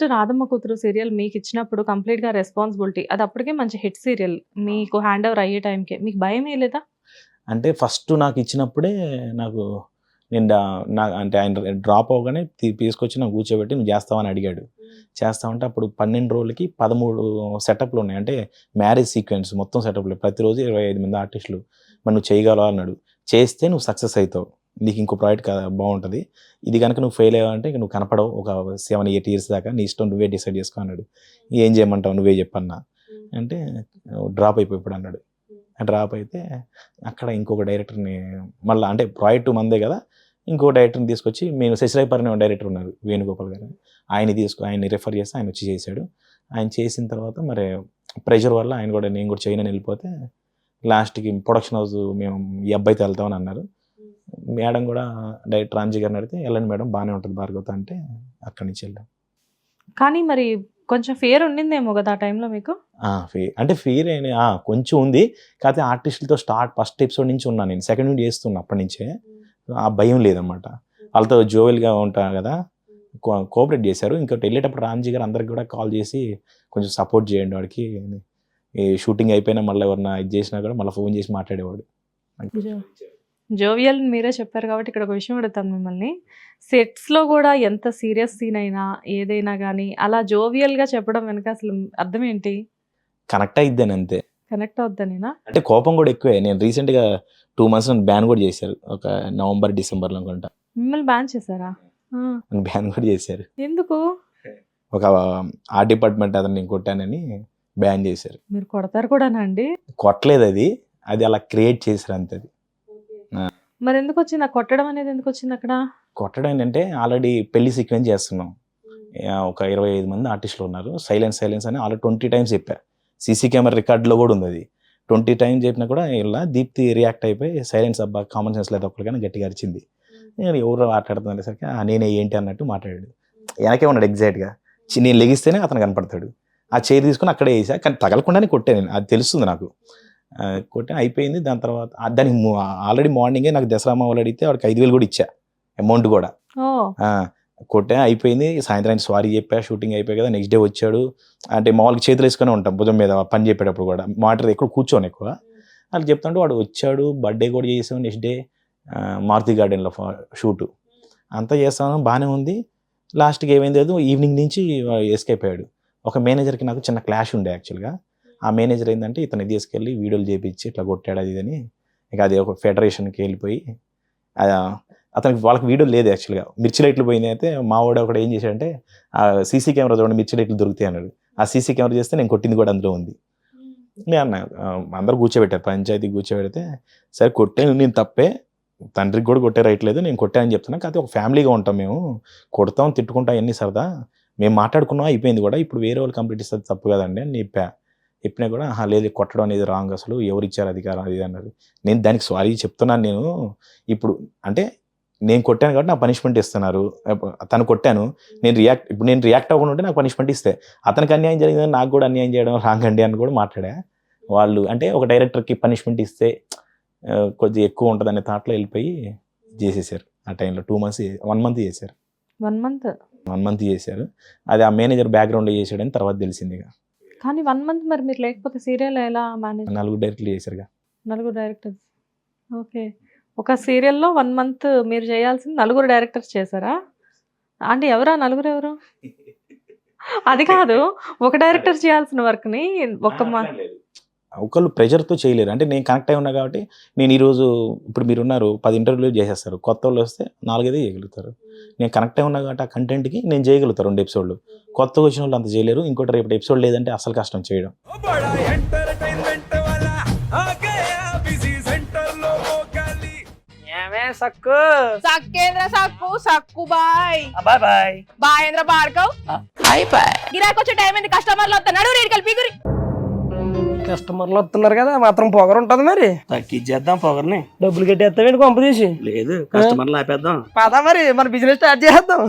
First Radhamma కూతురు serial మీకు ఇచ్చినప్పుడు కంప్లీట్గా రెస్పాన్సిబిలిటీ అది అప్పటికే మంచి హిట్ సీరియల్. మీకు హ్యాండ్ ఓవర్ అయ్యే టైంకి. మీకు భయం వేయలేదా? అంటే ఫస్ట్ నాకు ఇచ్చినప్పుడే నాకు నేను నా అంటే ఆయన డ్రాప్ అవగానే తీసుకొచ్చి నాకు కూర్చోబెట్టి నువ్వు చేస్తావని అడిగాడు. చేస్తామంటే అప్పుడు పన్నెండు రోజులకి పదమూడు సెటప్లు ఉన్నాయి. అంటే మ్యారేజ్ సీక్వెన్స్ మొత్తం సెటప్లు. ప్రతిరోజు ఇరవై ఐదు మంది ఆర్టిస్టులు. మరి నువ్వు చేయగలవా? అన్నాడు. చేస్తే నువ్వు సక్సెస్ అవుతావు. నీకు ఇంకో ప్రాజెక్ట్ బాగుంటుంది. ఇది కనుక నువ్వు ఫెయిల్ అయ్యావంటే ఇంక నువ్వు కనపడవు. ఒక సెవెన్ ఎయిట్ ఇయర్స్ దాకా నీ ఇష్టం నువ్వే డిసైడ్ చేసుకో అన్నాడు. ఏం చేయమంటావు? నువ్వే చెప్పన్నా. అంటే డ్రాప్ అయిపోయి ఇప్పుడు అన్నాడు. డ్రాప్ అయితే అక్కడ ఇంకొక డైరెక్టర్ని మళ్ళీ అంటే ప్రాజెక్ట్ మందే కదా. ఇంకో డైరెక్టర్ని తీసుకొచ్చి మేము శశిరాయపర్ అనే డైరెక్టర్ ఉన్నారు వేణుగోపాల్ గారు. ఆయన తీసుకు ఆయన్ని రెఫర్ చేస్తే ఆయన వచ్చి చేశాడు. ఆయన చేసిన తర్వాత మరి ప్రెషర్ వల్ల ఆయన కూడా నేను కూడా చేయనని వెళ్ళిపోతే లాస్ట్కి ప్రొడక్షన్ హౌస్ మేము ఈ అబ్బాయితో వెళ్తామని అన్నారు. మేడం కూడా డైరెక్టర్ రాంజీ గారిని అడిగితే వెళ్ళండి మేడం బాగానే ఉంటుంది భార్గవత అంటే అక్కడి నుంచి వెళ్ళాం. కానీ మరి కొంచెం ఫియర్ ఉండిందేమో కదా ఆ టైంలో మీకు? అంటే ఆ, కొంచెం ఉంది. కాకపోతే ఆర్టిస్టులతో స్టార్ట్ ఫస్ట్ ఎపిసోడ్ నుంచి ఉన్నాను నేను. సెకండ్ నుండి చేస్తున్నా అప్పటి నుంచే. ఆ భయం లేదన్నమాట. వాళ్ళతో జోవెల్గా ఉంటాను కదా. కోఆపరేట్ చేశారు. ఇంకోటి వెళ్ళేటప్పుడు రామ్జీ గారు అందరికి కూడా కాల్ చేసి కొంచెం సపోర్ట్ చేయండి వాడికి. షూటింగ్ అయిపోయినా మళ్ళీ ఎవరన్నా ఇది చేసినా కూడా మళ్ళీ ఫోన్ చేసి మాట్లాడేవాడు. జోవియల్ మీరే చెప్పారు కాబట్టి ఇక్కడ ఒక విషయం అడుగుతాను మిమ్మల్ని. సెట్స్లో కూడా ఎంత సీరియస్ సీన్ అయినా ఏదైనా కానీ అలా జోవియల్గా చెప్పడం వెనక అసలు అర్థం ఏంటి? కనెక్ట్ అయిద్దాను అంతే. కనెక్ట్ అవుద్దనేనా? అంటే కోపం కూడా ఎక్కువే. నేను రీసెంట్గా టూ మంత్స్ బ్యాన్ కూడా చేశారు. ఒక నవంబర్ డిసెంబర్లో అనుకుంటా. మిమ్మల్ని బ్యాన్ చేశారా? బ్యాన్ కూడా చేశారు. ఎందుకు? ఒక ఆ డిపార్ట్మెంట్ అతను నేను కొట్టానని బ్యాన్ చేశారు. మీరు కొడతారు కూడానా అండి? కొట్టలేదు అది. అది అలా క్రియేట్ చేశారు అంతే అది మరి ఎందుకు వచ్చింది కొట్టడం అనేది ఎందుకు వచ్చింది అక్కడ? కొట్టడం ఏంటంటే ఆల్రెడీ పెళ్ళి సీక్వెన్స్ చేస్తున్నాం. ఒక ఇరవై ఐదు మంది ఆర్టిస్టులు ఉన్నారు. సైలెన్స్ సైలెన్స్ అని ఆల్రెడీ ట్వంటీ టైమ్స్ చెప్పా. సీసీ కెమెరా రికార్డులో కూడా ఉంది అది ట్వంటీ టైమ్స్ చెప్పినా కూడా ఇలా దీప్తి రియాక్ట్ అయిపోయి సైలెన్స్ అబ్బా కామన్ సెన్స్ లేదు ఒక్కరికైనా గట్టిగా అరిచింది. నేను ఎవరు మాట్లాడుతున్నా సరికి "ఆ, నేనే ఏంటి అన్నట్టు మాట్లాడాడు. వెనకే ఉన్నాడు ఎగ్జాక్ట్గా. నేను లెగిస్తేనే అతను కనపడతాడు. ఆ చైర్ తీసుకుని అక్కడే వేసా. కానీ తగలకుండానే కొట్టాను నేను. అది తెలుస్తుంది నాకు. కొట్టే అయిపోయింది. దాని తర్వాత దానికి ఆల్రెడీ మార్నింగే నాకు దసరా వాళ్ళు అడిగితే వాడికి ఐదు వేలు కూడా ఇచ్చా అమౌంట్ కూడా. కొట్టా అయిపోయింది. సాయంత్రానికి సారీ చెప్పా షూటింగ్ అయిపోయి కదా నెక్స్ట్ డే వచ్చాడు. అంటే మామూలుగా చేతులు వేసుకొని ఉంటాం భుజం మీద పని చెప్పేటప్పుడు కూడా. మాటర్ ఎక్కువ కూర్చోను ఎక్కువ. వాళ్ళు చెప్తుంటే వాడు వచ్చాడు బర్త్డే కూడా చేసాం నెక్స్ట్ డే మారుతి గార్డెన్లో షూటు. అంతా చేస్తాను బాగానే ఉంది. లాస్ట్కి ఏమైంది లేదు ఈవినింగ్ నుంచి ఎస్కేప్ అయ్యాడు. ఒక మేనేజర్కి నాకు చిన్న క్లాష్ ఉండే యాక్చువల్గా ఆ మేనేజర్ ఏంటంటే ఇతను తీసుకెళ్ళి వీడియోలు చేపించి ఇట్లా కొట్టాడు అది ఇది అని ఇక అది ఒక ఫెడరేషన్కి వెళ్ళిపోయి అతనికి వాళ్ళకి వీడియో లేదు యాక్చువల్గా. మిర్చి లైట్లు పోయింది అయితే మా వాడు ఒకడు ఏం చేశాడంటే ఆ సీసీ కెమెరా చూడండి మిర్చి లైట్లు దొరుకుతాయి అన్నాడు. ఆ సీసీ కెమెరా చేస్తే నేను కొట్టింది కూడా అందులో ఉంది. నేను అన్న అందరూ కూర్చోబెట్టారు పంచాయతీ కూర్చోబెడితే సరే కొట్టాను నేను తప్పే తండ్రికి కూడా కొట్టే రైట్ లేదు నేను కొట్టానని చెప్తున్నా కాకపోతే ఒక ఫ్యామిలీగా ఉంటాం మేము కొడతాం తిట్టుకుంటాం ఎన్ని సరదా మేము మాట్లాడుకున్నాం అయిపోయింది కూడా ఇప్పుడు వేరే వాళ్ళు కంప్లీట్ ఇస్తుంది తప్పు కదండి అని చెప్పా. చెప్పినా కూడా "ఆహా, లేదు కొట్టడం అనేది రాంగ్ అసలు ఎవరు ఇచ్చారు అధికారం అది ఇది" అన్నారు నేను దానికి సారీ చెప్తున్నాను నేను. ఇప్పుడు అంటే నేను కొట్టాను కాబట్టి నాకు పనిష్మెంట్ ఇస్తున్నారు. తను కొట్టాను. నేను రియాక్ట్ ఇప్పుడు నేను రియాక్ట్ అవ్వకుండా ఉంటే నాకు పనిష్మెంట్ ఇస్తే అతనికి అన్యాయం జరిగిందని నాకు కూడా అన్యాయం చేయడం రాంగ్ అండి అని కూడా మాట్లాడా. వాళ్ళు అంటే ఒక డైరెక్టర్కి పనిష్మెంట్ ఇస్తే కొద్దిగా ఎక్కువ ఉంటుంది అనే థాట్లో వెళ్ళిపోయి చేసేసారు. ఆ టైంలో టూ మంత్స్ వన్ మంత్ చేశారు. వన్ మంత్ వన్ మంత్ చేశారు. అది ఆ మేనేజర్ బ్యాక్గ్రౌండ్లో చేశాడని తర్వాత తెలిసింది ఇక కానీ వన్ మంత్ మరి మీరు లేకపోతే సీరియల్ ఎలా మేనేజ్ నలుగురు డైరెక్ట్లు చేశారుగా. నలుగురు డైరెక్టర్స్ ఓకే ఒక సీరియల్లో వన్ మంత్ మీరు చేయాల్సింది నలుగురు డైరెక్టర్స్ చేశారా? అంటే ఎవరా? నలుగురు ఎవరు? అది కాదు. ఒక డైరెక్టర్ చేయాల్సిన వర్క్ని ఒక మా ఒకళ్ళు ప్రెషర్తో చేయలేరు. అంటే నేను కనెక్ట్ అయి ఉన్నా కాబట్టి నేను ఈరోజు ఇప్పుడు మీరు ఉన్నారు పది ఇంటర్వ్యూలు చేసేస్తారు. కొత్త వాళ్ళు వస్తే నాలుగైదే చేయగలుగుతారు. నేను కనెక్ట్ అయి ఉన్నా కాబట్టి ఆ కంటెంట్కి నేను చేయగలుగుతాను రెండు ఎపిసోడ్లు. కొత్తగా వచ్చిన వాళ్ళు అంత చేయలేరు. ఇంకోటి రేపు ఎపిసోడ్ లేదంటే అసలు కష్టం చేయడం. సక్కు? సక్కేంద్ర సక్కు సక్కు bye. Bye bye. బాయేంద్ర Bhargav bye bye. గిరాకొచ్చే టైం కస్టమర్లు వస్తా నడు రేడికల్ పిగురి కస్టమర్లు వస్తున్నారు కదా మాత్రం పొగరు ఉంటది మరి. తగ్గించేద్దాం పొగర్ని. డబ్బులు కట్టేస్తామండి కొంప తీసి? లేదు కస్టమర్లు ఆపేద్దాం పదా మరి మన బిజినెస్ స్టార్ట్ చేద్దాం.